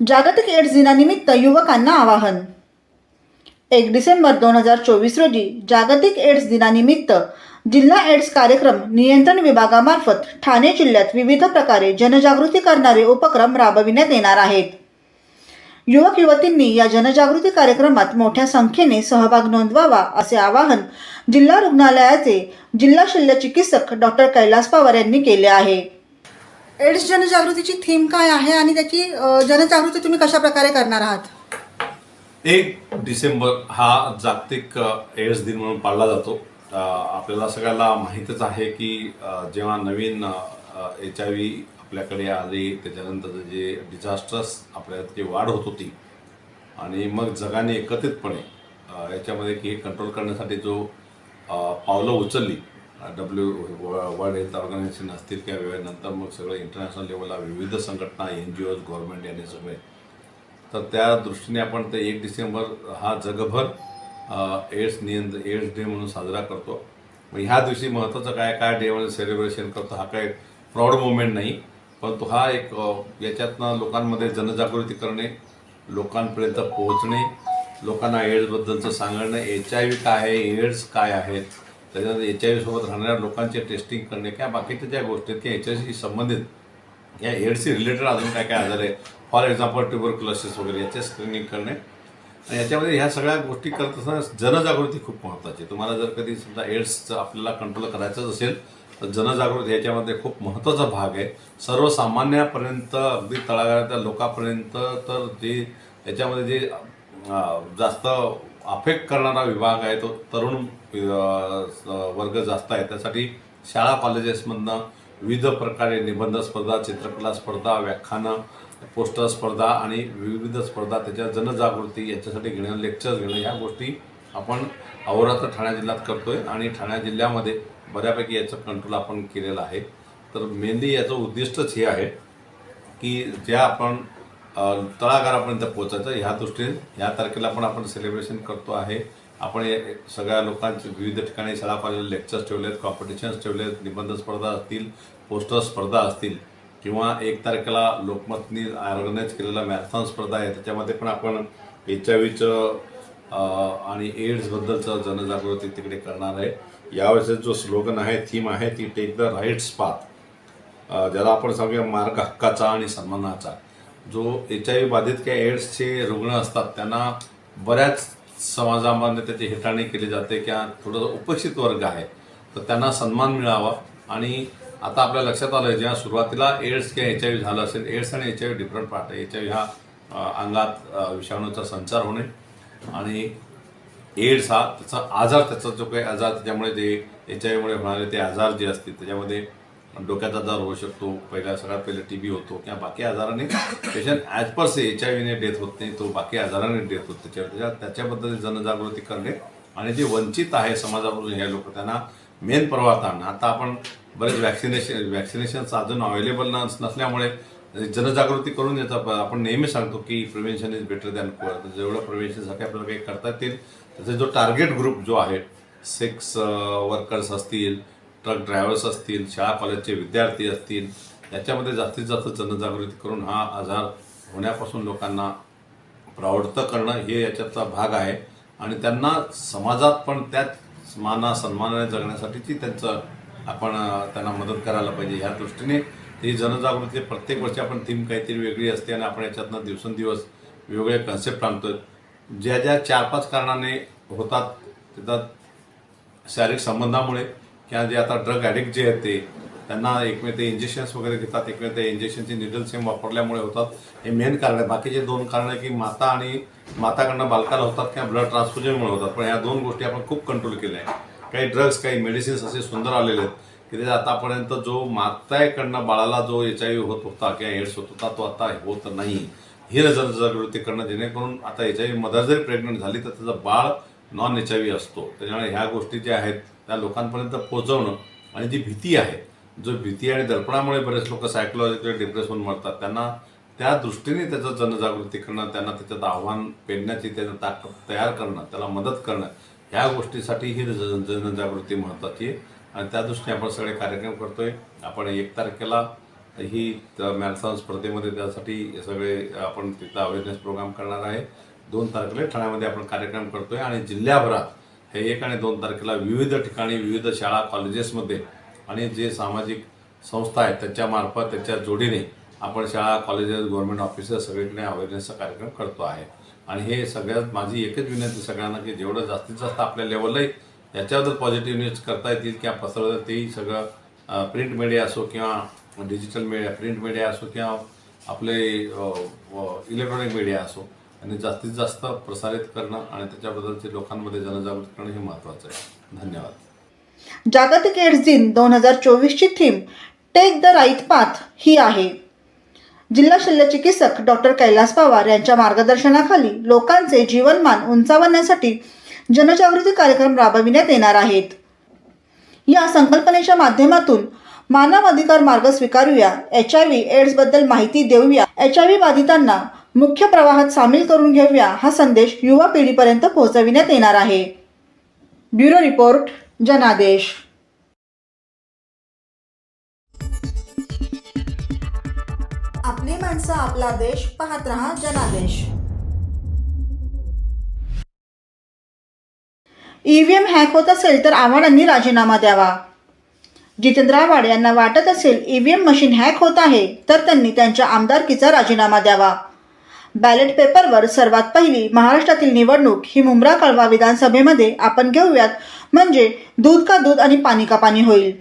जागतिक एड्स दिनानिमित्त युवकांना आवाहन. एक डिसेंबर दोन हजार चोवीस रोजी जागतिक एड्स दिनानिमित्त जिल्हा एड्स कार्यक्रम नियंत्रण विभागामार्फत ठाणे जिल्ह्यात विविध प्रकारे जनजागृती करणारे उपक्रम राबविण्यात येणार आहेत. युवक युवतींनी या जनजागृती कार्यक्रमात मोठ्या संख्येने सहभाग नोंदवावा असे आवाहन जिल्हा रुग्णालयाचे जिल्हा शल्य चिकित्सक डॉक्टर कैलास पवार यांनी केले आहे. एड्स जनजागृतीची थीम काय आहे आणि त्याची जनजागृती तुम्ही कशा प्रकारे करणार आहात? एक डिसेंबर हा जागतिक एड्स दिन म्हणून पाळला जातो. आपल्याला सगळ्याला माहीतच आहे की जेव्हा नवीन एच आय व्ही आपल्याकडे आली त्याच्यानंतर जे डिझास्टर्स आपल्यात जी वाढ होत होती आणि मग जगाने एकत्रितपणे याच्यामध्ये की हे कंट्रोल करण्यासाठी जो पावलं उचलली डब्ल्यू वर्ल्ड हेल्थ ऑर्गनायझेशन असतील किंवा नंतर मग सगळं इंटरनॅशनल लेवलला विविध संघटना एन जी ओज गव्हर्नमेंट यांनी सगळे तर त्या दृष्टीने आपण ते एक डिसेंबर हा जगभर एड्स नियंत्र एड्स डे म्हणून साजरा करतो. मग ह्या दिवशी महत्त्वाचं काय काय डे म्हणजे मध्ये सेलिब्रेशन करतो हा काय प्राऊड मुवमेंट नाही. परंतु हा एक याच्यातनं लोकांमध्ये जनजागृती करणे लोकांपर्यंत पोहोचणे लोकांना एड्सबद्दलचं सांगणं एच आय व्ही काय आहे एड्स काय आहेत त्याच्यानंतर एच आय व्हीसोबत राहणाऱ्या लोकांचे टेस्टिंग करणे किंवा बाकीच्या ज्या गोष्टी आहेत की याच्याशी संबंधित या एड्सशी रिलेटेड अजून काय काय आजार आहे? फॉर एक्झाम्पल ट्युबरक्युलोसिस वगैरे याचे स्क्रीनिंग करणे. आणि याच्यामध्ये ह्या सगळ्या गोष्टी करत असताना जनजागृती खूप महत्त्वाची तुम्हाला जर कधी समजा एड्सचं आपल्याला कंट्रोल करायचंच असेल तर जनजागृती याच्यामध्ये खूप महत्त्वाचा भाग आहे. सर्वसामान्यापर्यंत अगदी तळागाळातल्या लोकांपर्यंत तर जे याच्यामध्ये जे जास्त अफेक्ट करणारा विभाग आहे तो तरुण वर्ग जास्त आहे. त्यासाठी शाळा कॉलेजेसमधनं विविध प्रकारे निबंध स्पर्धा चित्रकला स्पर्धा व्याख्यानं पोस्टर स्पर्धा आणि विविध स्पर्धा त्याच्या जनजागृती याच्यासाठी घेणं लेक्चर्स घेणं ह्या गोष्टी आपण अहोरात्र ठाणे जिल्ह्यात करतो आहे आणि ठाणे जिल्ह्यामध्ये बऱ्यापैकी याचं कंट्रोल आपण केलेलं आहे. तर मेनली याचं उद्दिष्टच हे आहे की ज्या आपण तळागारापर्यंत पोहोचायचं ह्या दृष्टीने ह्या तारखेला पण आपण सेलिब्रेशन करतो आहे. आपण सगळ्या लोकांचे विविध ठिकाणी शाळा कॉलेज लेक्चर्स ठेवलेत कॉम्पिटिशन्स ठेवलेत निबंध स्पर्धा असतील पोस्टर स्पर्धा असतील किंवा एक तारखेला लोकमतनी ऑर्गनाईज केलेला मॅरेथॉन स्पर्धा आहे त्याच्यामध्ये पण आपण एच आय व्हीचं आणि एड्सबद्दलचं जनजागृती तिकडे करणार आहे. यावेळेस जो स्लोगन आहे थीम आहे ती टेक द राईट्स पाथ ज्याला आपण सांगूया मार्ग हक्काचा आणि सन्मानाचा. जो एच आय व्ही बाधित किंवा एड्सचे रुग्ण असतात त्यांना बऱ्याच समाजामध्ये त्याची हेटाळणी केली जाते किंवा थोडंसं उपेक्षित वर्ग आहे तर त्यांना सन्मान मिळावा. आणि आता आपल्या लक्षात आलं जेव्हा सुरुवातीला एड्स किंवा एच आय व्ही झालं असेल एड्स आणि H I V different part आहे. एच आय व्ही हा अंगात विषाणूचा संचार होणे आणि एड्स हा त्याचा आजार त्याचा जो काही आजार त्याच्यामुळे जे एच आय व्हीमुळे होणारे ते आजार जे असतील त्याच्यामध्ये डोक्याचा आजार होऊ शकतो. पहिल्या सगळ्यात पहिले टी बी होतो. किंवा बाकी आजाराने patient as per se H I व्हीने death होत नाही. तो बाकी आजाराने डेथ होतो त्याच्या त्याच्याबद्दल जनजागृती करणे आणि जे वंचित आहे समाजामधून हे लोक त्यांना मेन प्रवाहात आणणं. आता आपण बरेच वॅक्सिनेशन वॅक्सिनेशन अजून अवेलेबल नसल्यामुळे जनजागृती करून याचा आपण नेहमी सांगतो की prevention is better than cure जेवढं प्रिव्हेन्शनसाठी आपल्याला काही करता येतील त्याचा जो टार्गेट ग्रुप जो आहे सेक्स वर्कर्स uh, असतील ट्रक ड्रायव्हर्स असतील शाळा कॉलेजचे विद्यार्थी असतील याच्यामध्ये जास्तीत जास्त जनजागृती करून हा आजार होण्यापासून लोकांना प्रवृत्त करणं हे याच्यातला भाग आहे. आणि त्यांना समाजात पण त्याच माना सन्मानाने जगण्यासाठीची त्यांचं आपण त्यांना मदत करायला पाहिजे ह्या दृष्टीने. ही जनजागृती प्रत्येक वर्षी आपण थीम काहीतरी वेगळी असते आणि आपण याच्यातनं दिवसेंदिवस वेगवेगळे कन्सेप्ट आणतो ज्या ज्या चार पाच कारणाने होतात त्याच्यात शारीरिक संबंधामुळे किंवा जे आता ड्रग ॲडिक्ट जे आहेत ते त्यांना एकमेव ते इंजेक्शन्स वगैरे घेतात एकमेव ते इंजेक्शनचे निडल सेम वापरल्यामुळे होतात. हे मेन कारण आहे. बाकीचे दोन कारण आहे की माता आणि माताकडनं बालकाला होतात किंवा ब्लड ट्रान्सफ्युजनमुळे होतात. पण ह्या दोन गोष्टी आपण खूप कंट्रोल केल्या आहे काही ड्रग्स काही मेडिसिन्स असे सुंदर आलेले आहेत की त्याच्या आतापर्यंत जो माताकडनं बाळाला जो एच आय व्ही होत होता किंवा एड्स होत होता तो आता होत नाही. ही जागृती करणं जेणेकरून आता एच आय व्ही मदर जरी प्रेग्नंट झाली तर त्याचं बाळ नॉन एच आय व्ही असतो. त्याच्यामुळे ह्या गोष्टी ज्या आहेत त्या लोकांपर्यंत पोहोचवणं आणि जी भीती आहे जो भीती आणि दर्पणामुळे बरेच लोक सायकोलॉजिकल डिप्रेशन मरतात त्यांना त्या दृष्टीने त्याचं जनजागृती करणं त्यांना त्याच्यात आव्हान पेरण्याची त्याचं ताकद तयार करणं त्याला मदत करणं ह्या गोष्टीसाठी ही जन- जनजागृती महत्त्वाची आहे. आणि त्या दृष्टीने आपण सगळे कार्यक्रम करतोय. आपण एक तारखेला ही मॅरेथॉन स्पर्धेमध्ये त्यासाठी सगळे आपण तिथं अवेअरनेस प्रोग्राम करणार आहे. दोन तारखेला ठाण्यामध्ये आपण कार्यक्रम करतोय आणि जिल्ह्याभरात हे एक आणि दोन तारखेला विविध ठिकाणी विविध शाळा कॉलेजेसमध्ये आणि जे सामाजिक संस्था आहेत त्याच्यामार्फत त्याच्या जोडीने आपण शाळा कॉलेजेस गव्हर्नमेंट ऑफिसेस सगळीकडे अवेअरनेसचा कार्यक्रम करतो आहे. आणि हे सगळ्यात माझी एकच विनंती सगळ्यांना की जेवढं जास्तीत जास्त आपल्या लेवललाही याच्याबद्दल पॉझिटिव्ह न्यूज करता येतील किंवा पसरवता तेही सगळं प्रिंट मीडिया असो किंवा डिजिटल मीडिया प्रिंट मीडिया असो किंवा आपले इलेक्ट्रॉनिक मीडिया असो आणि जास्तीत जास्त प्रसारित करणं आणि त्याच्याबद्दलचे लोकांमध्ये जनजागृती करणं हे महत्त्वाचं आहे. धन्यवाद. जागतिक एड्स दिन दोन हजार चोवीसची theme take the right path ही आहे. जिल्हा शल्यचिकित्सक डॉक्टर कैलास पवार यांच्या मार्गदर्शनाखाली लोकांचे जीवनमान उंचावण्यासाठी जनजागृती कार्यक्रम राबविण्यात येणार आहेत. या संकल्पनेच्या माध्यमातून मानव अधिकार मार्ग स्वीकारूया एच आय व्ही एड्सबद्दल माहिती देऊया. एच आय व्ही बाधितांना मुख्य प्रवाहात सामील करून घेऊया हा संदेश युवा पिढीपर्यंत पोहोचविण्यात येणार आहे. ब्युरो रिपोर्ट जनादेश. आपली माणसं आपला देश पाहत रहा जनादेश. ईव्हीएम हॅक होत असेल तर आव्हाडांनी राजीनामा द्यावा. जितेंद्र आव्हाड यांना वाटत असेल ईव्हीएम मशीन हॅक होत आहे तर त्यांनी त्यांच्या आमदारकीचा राजीनामा द्यावा. बॅलेट पेपरवर सर्वात पहिली महाराष्ट्रातील निवडणूक ही मुंब्रा कळवा विधानसभेमध्ये आपण घेऊयात. म्हणजे दूध का दूध आणि पाणी का पाणी होईल?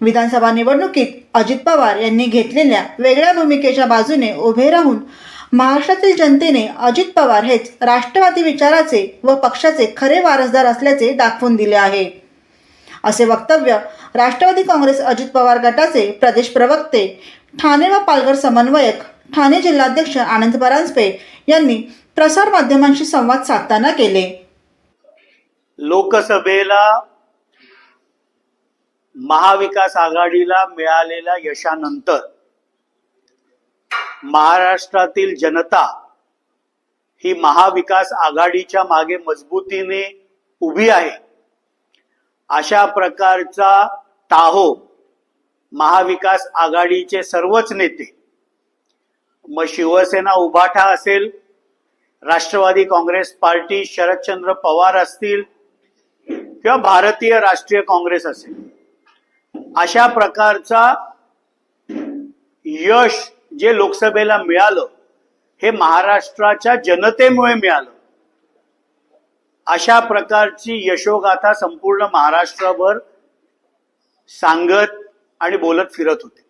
विधानसभा निवडणुकीत अजित पवार यांनी घेतलेल्या वेगळ्या भूमिकेच्या बाजूने उभे राहून महाराष्ट्रातील जनतेने अजित पवार हेच राष्ट्रवादी विचाराचे व पक्षाचे खरे वारसदार असल्याचे दाखवून दिले आहे. असे वक्तव्य राष्ट्रवादी काँग्रेस अजित पवार गटाचे प्रदेश प्रवक्ते ठाणे व पालघर समन्वयक ठाणे जिल्हाध्यक्ष आनंद परांजपे यांनी प्रसार माध्यमांशी संवाद साधताना केले. लोकसभेला महाविकास आघाडीला मिळालेल्या यशानंतर महाराष्ट्रातील जनता ही महाविकास आघाडीच्या मागे मजबूतीने उभी आहे. अशा प्रकारचा ताहो महाविकास आघाडीचे सर्वच नेते. मग शिवसेना उभाठा असेल राष्ट्रवादी काँग्रेस पार्टी शरदचंद्र पवार असतील किंवा भारतीय राष्ट्रीय काँग्रेस असेल. अशा प्रकारचा यश जे लोकसभेला मिळालं हे महाराष्ट्राच्या जनतेमुळे मिळालं. अशा प्रकारची यशोगाथा संपूर्ण महाराष्ट्रभर सांगत आणि बोलत फिरत होते.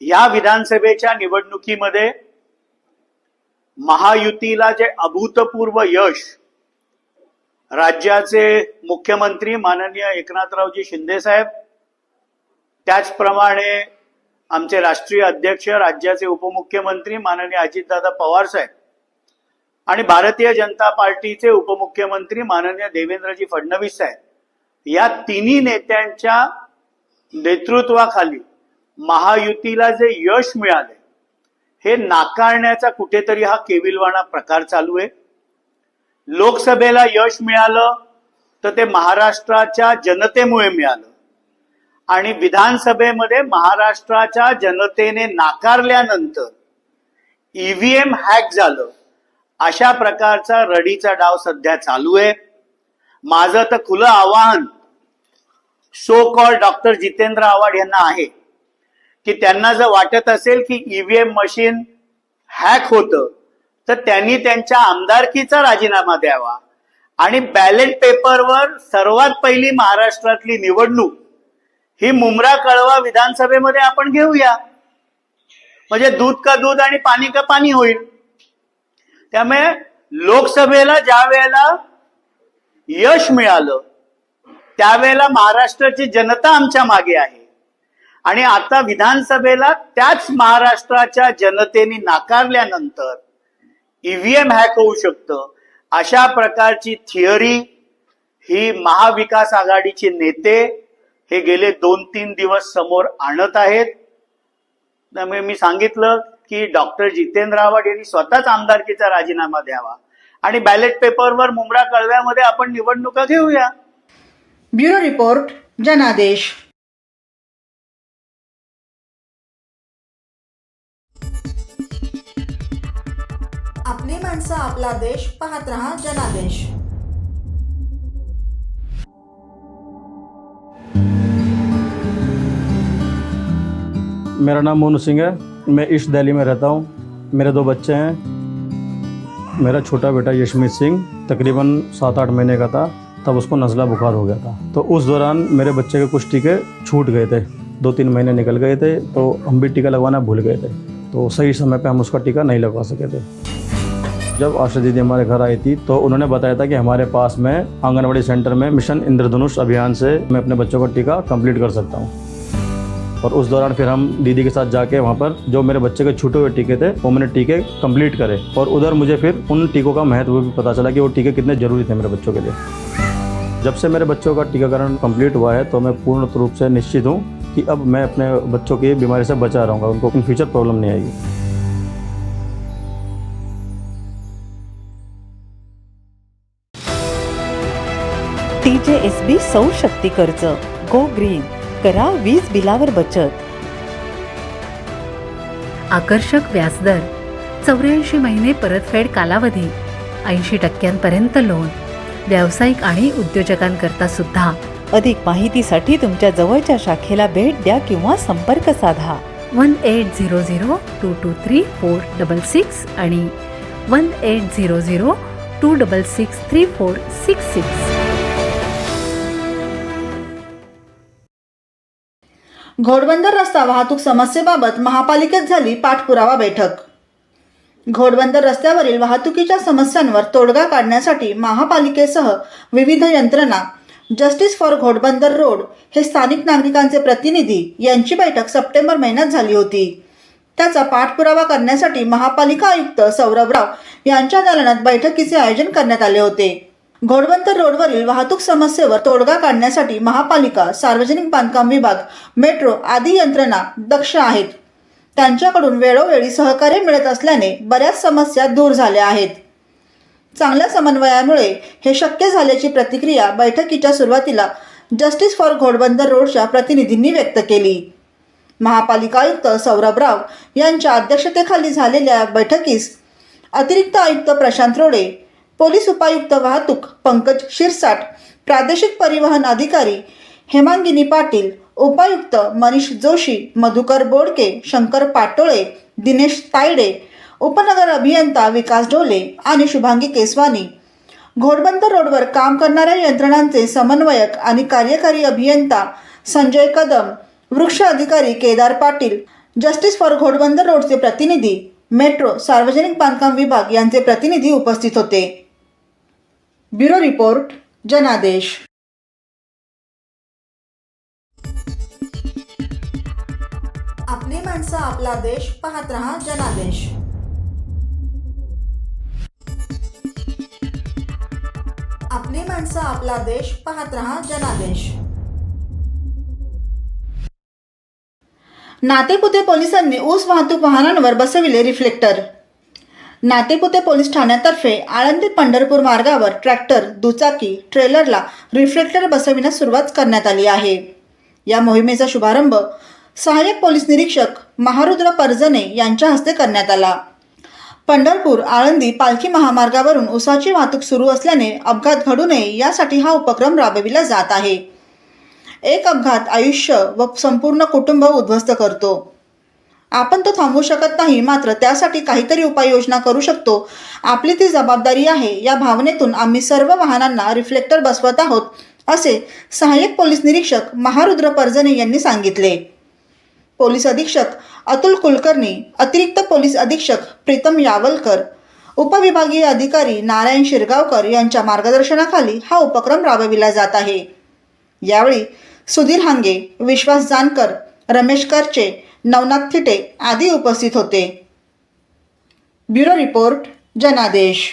या विधानसभेच्या निवडणुकीमध्ये महायुतीला जे अभूतपूर्व यश राज्याचे मुख्यमंत्री माननीय एकनाथरावजी शिंदे साहेब त्याचप्रमाणे आमचे राष्ट्रीय अध्यक्ष राज्याचे उपमुख्यमंत्री माननीय अजितदादा पवार साहेब आणि भारतीय जनता पार्टीचे उपमुख्यमंत्री माननीय देवेंद्रजी फडणवीस साहेब या तिन्ही नेत्यांच्या नेतृत्वाखाली महायुतीला जे यश मिळाले हे नाकारण्याचा कुठेतरी हा केविलवाणा प्रकार चालू आहे. लोकसभेला यश मिळालं तर ते महाराष्ट्राच्या जनतेमुळे मिळालं. आणि विधानसभेमध्ये महाराष्ट्राच्या जनतेने नाकारल्यानंतर ईव्हीएम हॅक झालं. अशा प्रकारचा रडीचा डाव सध्या चालू आहे. माझं तर खुलं आवाहन so call doctor Jitendra Awhad यांना आहे. की त्यांना जर वाटत असेल की ईव्हीएम मशीन हॅक होतं तर त्यांनी त्यांच्या आमदारकीचा राजीनामा द्यावा. आणि बॅलेट पेपरवर सर्वात पहिली महाराष्ट्रातली निवडणूक ही मुमरा कळवा विधानसभेमध्ये आपण घेऊया. म्हणजे दूध का दूध आणि पाणी का पाणी होईल. त्यामुळे लोकसभेला ज्या वेळेला यश मिळालं त्यावेळेला महाराष्ट्राची जनता आमच्या मागे आहे. आणि आता विधानसभेला त्याच महाराष्ट्राच्या जनतेने नाकारल्यानंतर ईव्हीएम हॅक होऊ शकतं. अशा प्रकारची थिअरी ही महाविकास आघाडीचे नेते हे गेले दोन तीन दिवस समोर आणत आहेत. त्यामुळे मी सांगितलं की डॉक्टर जितेंद्र आव्हाड यांनी स्वतःच आमदारकीचा राजीनामा द्यावा. आणि बॅलेट पेपरवर मुंबडा कळव्यामध्ये आपण निवडणुका घेऊया. ब्युरो रिपोर्ट जनादेश। आपली माणसं आपला देश पाहत रहा जनादेश। मेरा नाम मोनू सिंह है। मैं ईस्ट दिल्ली में रहता हूँ। मेरे दो बच्चे हैं। मेरा छोटा बेटा यशमीत सिंह तकरीबन सात आठ महीने का था। तब उसको नज़ला बुखार हो गया था। तो उस दौरान मेरे बच्चे के कुछ टीके छूट गए थे। दो तीन महीने निकल गए थे तो हम भी टीका लगवाना भूल गए थे। तो सही समय पर हम उसका टीका नहीं लगवा सके थे। जब आशा दीदी हमारे घर आई थी तो उन्होंने बताया था कि हमारे पास में आंगनबाड़ी सेंटर में मिशन इंद्रधनुष अभियान से मैं अपने बच्चों का टीका कंप्लीट कर सकता हूँ। और उस दौरान फिर हम दीदी के साथ जाके वहाँ पर जो मेरे बच्चे के छूटे हुए टीके थे, वो मैंने टीके कंप्लीट करे। और उधर मुझे फिर उन टीकों का महत्व भी पता चला कि वो टीके कितने ज़रूरी थे मेरे बच्चों के लिए। जब से मेरे बच्चों का टीकाकरण कंप्लीट हुआ है तो मैं पूर्ण रूप से निश्चित हूँ कि अब मैं अपने बच्चों की बीमारी से बचा रहूँगा उनको इन फ्यूचर प्रॉब्लम नहीं आएगी। टी जे एस बी सौर शक्ती कर्ज गो ग्रीन करा वीज बिलावर बचत. आकर्षक व्याजदर चौऱ्याऐंशी महिने परतफेड कालावधी ऐंशी टक्क्यांपर्यंत लोन व्यावसायिक आणि उद्योजकांकरता सुद्धा. अधिक माहितीसाठी तुमच्या जवळच्या शाखेला भेट द्या किंवा संपर्क साधा. One eight zero zero two two three four double six आणि one eight zero zero two double six three four six six. Ghodbunder रस्ता वाहतूक समस्येबाबत महापालिकेत झाली पाठपुरावा बैठक. घोडबंदर रस्त्यावरील वाहतुकीच्या समस्यांवर तोडगा काढण्यासाठी महापालिकेसह विविध यंत्रणा जस्टिस फॉर घोडबंदर रोड हे स्थानिक नागरिकांचे प्रतिनिधी यांची बैठक सप्टेंबर महिन्यात झाली होती. त्याचा पाठपुरावा करण्यासाठी महापालिका आयुक्त सौरभ राव यांच्या दालनात बैठकीचे आयोजन करण्यात आले होते. घोडबंदर रोडवरील वाहतूक समस्येवर तोडगा काढण्यासाठी महापालिका सार्वजनिक बांधकाम विभाग मेट्रो आदी यंत्रणा दक्ष आहेत. त्यांच्याकडून वेळोवेळी सहकार्य मिळत असल्याने बऱ्याच समस्या दूर झाल्या आहेत. चांगल्या समन्वयामुळे हे शक्य झाल्याची प्रतिक्रिया बैठकीच्या सुरुवातीला जस्टिस फॉर घोडबंदर रोडच्या प्रतिनिधींनी व्यक्त केली. महापालिका आयुक्त सौरभ राव यांच्या अध्यक्षतेखाली झालेल्या बैठकीस अतिरिक्त आयुक्त प्रशांत रोडे पोलीस उपायुक्त वाहतूक पंकज शिरसाट प्रादेशिक परिवहन अधिकारी हेमांगिनी पाटील उपायुक्त मनीष जोशी मधुकर बोडके शंकर पाटोळे दिनेश तायडे उपनगर अभियंता विकास ढोले आणि शुभांगी केसवानी. घोडबंदर रोडवर काम करणाऱ्या यंत्रणांचे समन्वयक आणि कार्यकारी अभियंता संजय कदम वृक्ष अधिकारी केदार पाटील जस्टिस फॉर घोडबंदर रोडचे प्रतिनिधी मेट्रो सार्वजनिक बांधकाम विभाग यांचे प्रतिनिधी उपस्थित होते. ब्युरो रिपोर्ट जनादेश. माणसं आपला देश पाहत रहा जनादेश. आपली माणसं आपला देश पाहत रहा जनादेश. नातेपुते पोलिसांनी ऊस वाहतूक वाहनांवर बसविले रिफ्लेक्टर नातेपुते पोलीस ठाण्यातर्फे आळंदी पंढरपूर मार्गावर ट्रॅक्टर दुचाकी ट्रेलरला रिफ्लेक्टर बसविण्यास सुरुवात करण्यात आली आहे. या मोहिमेचा शुभारंभ सहाय्यक पोलीस निरीक्षक महारुद्र परजने यांच्या हस्ते करण्यात आला. पंढरपूर आळंदी पालखी महामार्गावरून उसाची वाहतूक सुरू असल्याने अपघात घडू नये यासाठी हा उपक्रम राबविला जात आहे. एक अपघात आयुष्य व संपूर्ण कुटुंब उद्ध्वस्त करतो. आपण तो थांबवू शकत नाही मात्र त्यासाठी काहीतरी उपाययोजना करू शकतो. आपली ती जबाबदारी आहे. या भावनेतून आम्ही सर्व वाहनांना रिफ्लेक्टर बसवत आहोत असे सहाय्यक पोलीस निरीक्षक महारुद्र परजने यांनी सांगितले. पोलीस अधीक्षक अतुल कुलकर्णी अतिरिक्त पोलीस अधीक्षक प्रीतम यावलकर उपविभागीय अधिकारी नारायण शिरगावकर यांच्या मार्गदर्शनाखाली हा उपक्रम राबविला जात आहे. यावेळी सुधीर हांगे विश्वास जानकर रमेश करचे नवनाथ थिटे आदी उपस्थित होते. ब्युरो रिपोर्ट जनादेश.